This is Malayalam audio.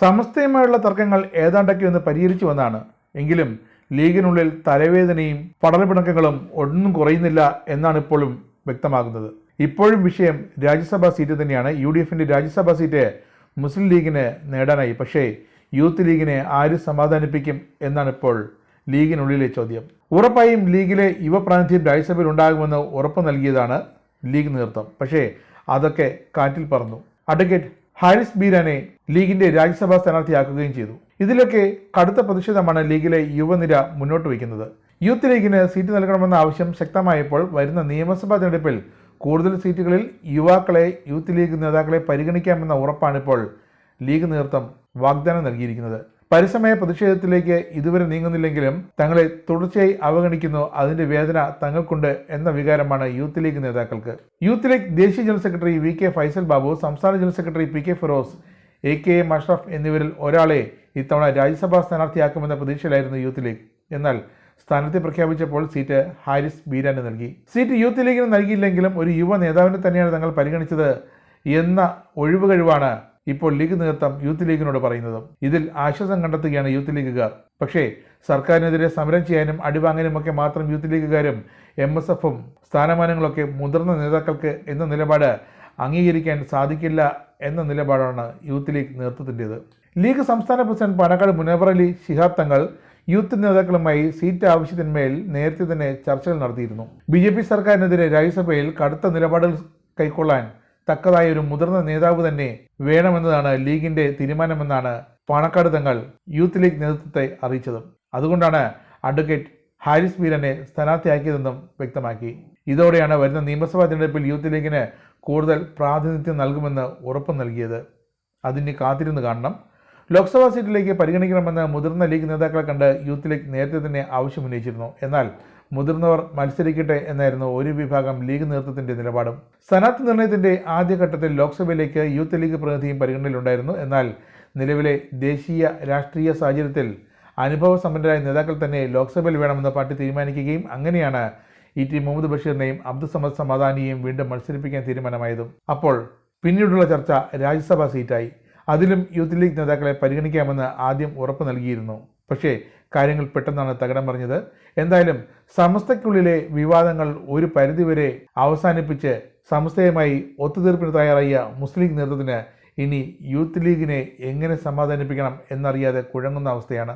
സമസ്തയുമായുള്ള തർക്കങ്ങൾ ഏതാണ്ടൊക്കെ ഒന്ന് പരിഹരിച്ചു വന്നാണ്. എങ്കിലും ലീഗിനുള്ളിൽ തലവേദനയും പടലപിണക്കങ്ങളും ഒന്നും കുറയുന്നില്ല എന്നാണ് ഇപ്പോഴും വ്യക്തമാകുന്നത്. ഇപ്പോഴും വിഷയം രാജ്യസഭാ സീറ്റ് തന്നെയാണ്. യു ഡി എഫിന്റെ രാജ്യസഭാ സീറ്റ് മുസ്ലിം ലീഗിന് നേടാനായി. പക്ഷേ യൂത്ത് ലീഗിനെ ആര് സമാധാനിപ്പിക്കും എന്നാണ് ഇപ്പോൾ ലീഗിനുള്ളിലെ ചോദ്യം. ഉറപ്പായും ലീഗിലെ യുവപ്രാതിനിധ്യം രാജ്യസഭയിൽ ഉണ്ടാകുമെന്ന് ഉറപ്പ് നൽകിയതാണ് ലീഗ് നേതൃത്വം. പക്ഷേ അതൊക്കെ കാറ്റിൽ പറന്നു. അഡ്വക്കേറ്റ് ഹാരിസ് ബീരാനെ ലീഗിന്റെ രാജ്യസഭാ സ്ഥാനാർത്ഥിയാക്കുകയും ചെയ്തു. ഇതിലൊക്കെ കടുത്ത പ്രതിഷേധമാണ് ലീഗിലെ യുവനിര മുന്നോട്ട് വയ്ക്കുന്നത്. യൂത്ത് ലീഗിന് സീറ്റ് നൽകണമെന്ന ആവശ്യം ശക്തമായപ്പോൾ വരുന്ന നിയമസഭാ തെരഞ്ഞെടുപ്പിൽ കൂടുതൽ സീറ്റുകളിൽ യുവാക്കളെ യൂത്ത് ലീഗ് നേതാക്കളെ പരിഗണിക്കാമെന്ന ഉറപ്പാണിപ്പോൾ ലീഗ് നേതൃത്വം വാഗ്ദാനം നൽകിയിരിക്കുന്നത്. പരസ്യമായ പ്രതിഷേധത്തിലേക്ക് ഇതുവരെ നീങ്ങുന്നില്ലെങ്കിലും തങ്ങളെ തുടർച്ചയായി അവഗണിക്കുന്നു. അതിന്റെ വേദന തങ്ങൾക്കുണ്ട് എന്ന വികാരമാണ് യൂത്ത് ലീഗ് നേതാക്കൾക്ക്. യൂത്ത് ലീഗ് ദേശീയ general secretary V K Faisal Babu സംസ്ഥാന general secretary P K Firos A K M Ashraf എന്നിവരിൽ ഒരാളെ ഇത്തവണ രാജ്യസഭാ സ്ഥാനാർത്ഥിയാക്കുമെന്ന പ്രതീക്ഷയിലായിരുന്നു യൂത്ത് ലീഗ്. എന്നാൽ സ്ഥാനത്തെ പ്രഖ്യാപിച്ചപ്പോൾ സീറ്റ് ഹാരിസ് ബീരാന് നൽകി. സീറ്റ് യൂത്ത് ലീഗിന് നൽകിയില്ലെങ്കിലും ഒരു യുവ നേതാവിനെ തന്നെയാണ് തങ്ങൾ പരിഗണിച്ചത് എന്ന ഒഴിവ് കഴിവാണ് ഇപ്പോൾ ലീഗ് നേതൃത്വം യൂത്ത് ലീഗിനോട് പറയുന്നത് ഇതിൽ ആശ്വാസം കണ്ടെത്തുകയാണ് യൂത്ത് ലീഗുകാർ. പക്ഷേ സർക്കാരിനെതിരെ സമരം ചെയ്യാനും അടിവാങ്ങാനും ഒക്കെ മാത്രം യൂത്ത് ലീഗുകാരും എം എസ് എഫും സ്ഥാനമാനങ്ങളൊക്കെ മുതിർന്ന നേതാക്കൾക്ക് എന്ന നിലപാട് അംഗീകരിക്കാൻ സാധിക്കില്ല എന്ന നിലപാടാണ് യൂത്ത് ലീഗ് നേതൃത്വത്തിന്റേത്. ലീഗ് സംസ്ഥാന പ്രസിഡന്റ് പാണക്കാട് മുനവർ അലി ശിഹാബ് തങ്ങൾ യൂത്ത് നേതാക്കളുമായി സീറ്റ് ആവശ്യത്തിന്മേൽ നേരത്തെ തന്നെ ചർച്ചകൾ നടത്തിയിരുന്നു. ബി ജെ പി സർക്കാരിനെതിരെ രാജ്യസഭയിൽ കടുത്ത നിലപാടുകൾ കൈക്കൊള്ളാൻ തക്കതായ ഒരു മുതിർന്ന നേതാവ് തന്നെ വേണമെന്നതാണ് ലീഗിന്റെ തീരുമാനമെന്നാണ് പാണക്കാട് തങ്ങൾ യൂത്ത് ലീഗ് നേതൃത്വത്തെ അറിയിച്ചതും. അതുകൊണ്ടാണ് അഡ്വക്കേറ്റ് ഹാരിസ് ബീരനെ സ്ഥാനാർത്ഥിയാക്കിയതെന്നും വ്യക്തമാക്കി. ഇതോടെയാണ് വരുന്ന നിയമസഭാ തിരഞ്ഞെടുപ്പിൽ യൂത്ത് ലീഗിന് കൂടുതൽ പ്രാതിനിധ്യം നൽകുമെന്ന് ഉറപ്പ് നൽകിയത്. അതിന് കാത്തിരുന്ന് കാണണം. ലോക്സഭാ സീറ്റിലേക്ക് പരിഗണിക്കണമെന്ന് മുതിർന്ന ലീഗ് നേതാക്കളെ കണ്ട് യൂത്ത് ലീഗ് നേരത്തെ തന്നെ ആവശ്യമുന്നയിച്ചിരുന്നു എന്നാൽ മുതിർന്നവർ മത്സരിക്കട്ടെ എന്നായിരുന്നു ഒരു വിഭാഗം ലീഗ് നേതൃത്വത്തിന്റെ നിലപാടും. സ്ഥാനാർത്ഥി നിർണയത്തിന്റെ ആദ്യഘട്ടത്തിൽ ലോക്സഭയിലേക്ക് യൂത്ത് ലീഗ് പ്രതിനിധിയും പരിഗണനയിലുണ്ടായിരുന്നു. എന്നാൽ നിലവിലെ ദേശീയ രാഷ്ട്രീയ സാഹചര്യത്തിൽ അനുഭവ സമ്പന്നരായ നേതാക്കൾ തന്നെ ലോക്സഭയിൽ വേണമെന്ന് പാർട്ടി തീരുമാനിക്കുകയും അങ്ങനെയാണ് ഇ ടി മുഹമ്മദ് ബഷീറിനെയും അബ്ദുൾ സമദ് സമാധാനിയെയും വീണ്ടും മത്സരിപ്പിക്കാൻ തീരുമാനമായതും. അപ്പോൾ പിന്നീടുള്ള ചർച്ച രാജ്യസഭാ സീറ്റായി. അതിലും യൂത്ത് ലീഗ് നേതാക്കളെ പരിഗണിക്കാമെന്ന് ആദ്യം ഉറപ്പ് നൽകിയിരുന്നു. പക്ഷേ കാര്യങ്ങൾ പെട്ടെന്നാണ് തകിടം പറഞ്ഞത് എന്തായാലും സമസ്തയ്ക്കുള്ളിലെ വിവാദങ്ങൾ ഒരു പരിധിവരെ അവസാനിപ്പിച്ച് സമസ്തയുമായി ഒത്തുതീർപ്പിന് തയ്യാറായ മുസ്ലിം ലീഗ് നേതൃത്വത്തിന് ഇനി യൂത്ത് ലീഗിനെ എങ്ങനെ സമാധാനിപ്പിക്കണം എന്നറിയാതെ കുഴങ്ങുന്ന അവസ്ഥയാണ്.